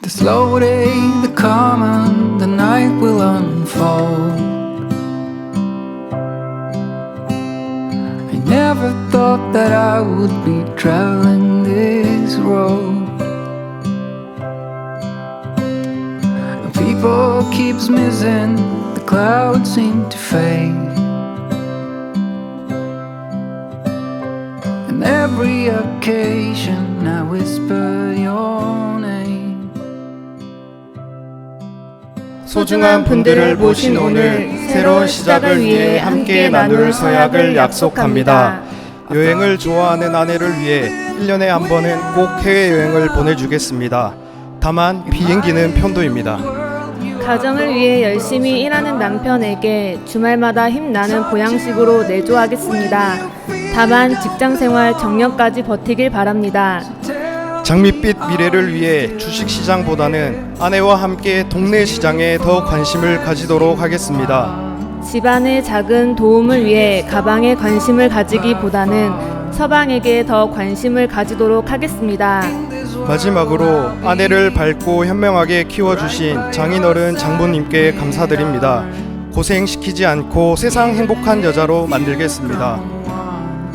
The slow day, the calm, and the night will unfold. I never thought that I would be traveling this road. People keeps missing, the clouds seem to fade. And every occasion I whisper your 소중한 분들을 모신 오늘 새로운 시작을 위해 함께 나눌 서약을 약속합니다. 여행을 좋아하는 아내를 위해 1년에 한 번은 꼭 해외여행을 보내주겠습니다. 다만 비행기는 편도입니다. 가정을 위해 열심히 일하는 남편에게 주말마다 힘나는 보양식으로 내조하겠습니다. 다만 직장 생활 정년까지 버티길 바랍니다. 장밋빛 미래를 위해 주식시장보다는 아내와 함께 동네 시장에 더 관심을 가지도록 하겠습니다. 집안의 작은 도움을 위해 가방에 관심을 가지기보다는 서방에게 더 관심을 가지도록 하겠습니다. 마지막으로 아내를 밝고 현명하게 키워주신 장인어른 장모님께 감사드립니다. 고생시키지 않고 세상 행복한 여자로 만들겠습니다.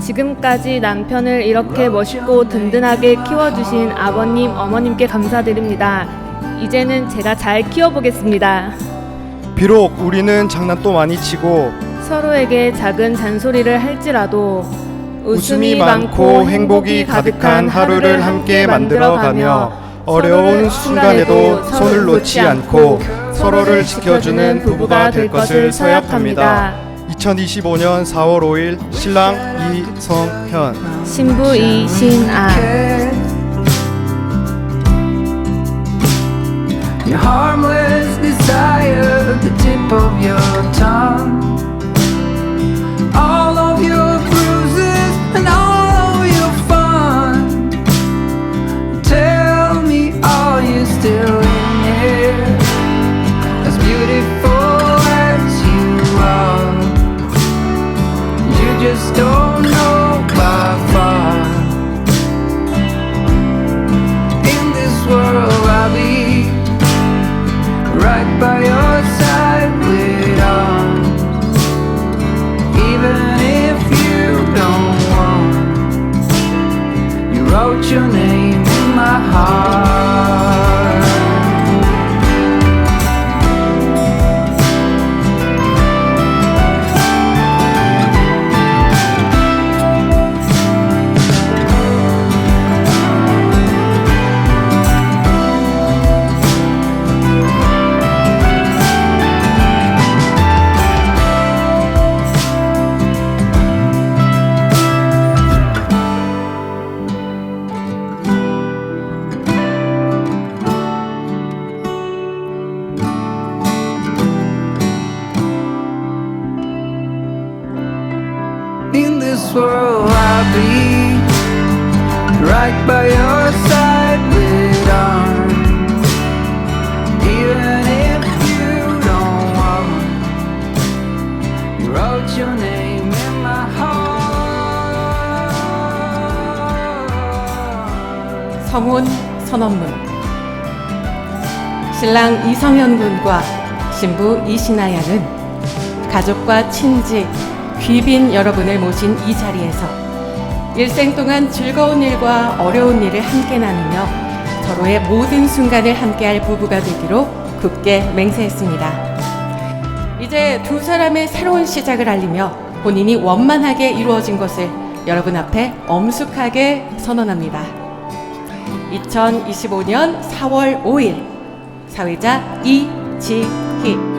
지금까지 남편을 이렇게 멋있고 든든하게 키워주신 아버님, 어머님께 감사드립니다. 이제는 제가 잘 키워보겠습니다. 비록 우리는 장난도 많이 치고 서로에게 작은 잔소리를 할지라도 웃음이 많고 행복이 가득한 하루를 함께 만들어가며 어려운 순간에도 손을 놓지 않고 서로를 지켜주는 부부가 될 것을 서약합니다. 2025년 4월 5일 신랑 이성현 신부 이신아 Your harmless desire, the tip of your right by your side. Even if you don't want, you wrote your name in my heart. This world, I'll be right by your side with arms. Even if you don't want, you wrote your name in my heart. 성혼 선언문 신랑 이성현 군과 신부 이신아 양은 가족과 친지, 귀빈 여러분을 모신 이 자리에서 일생 동안 즐거운 일과 어려운 일을 함께 나누며 서로의 모든 순간을 함께할 부부가 되기로 굳게 맹세했습니다. 이제 두 사람의 새로운 시작을 알리며 본인이 원만하게 이루어진 것을 여러분 앞에 엄숙하게 선언합니다. 2025년 4월 5일 사회자 이지희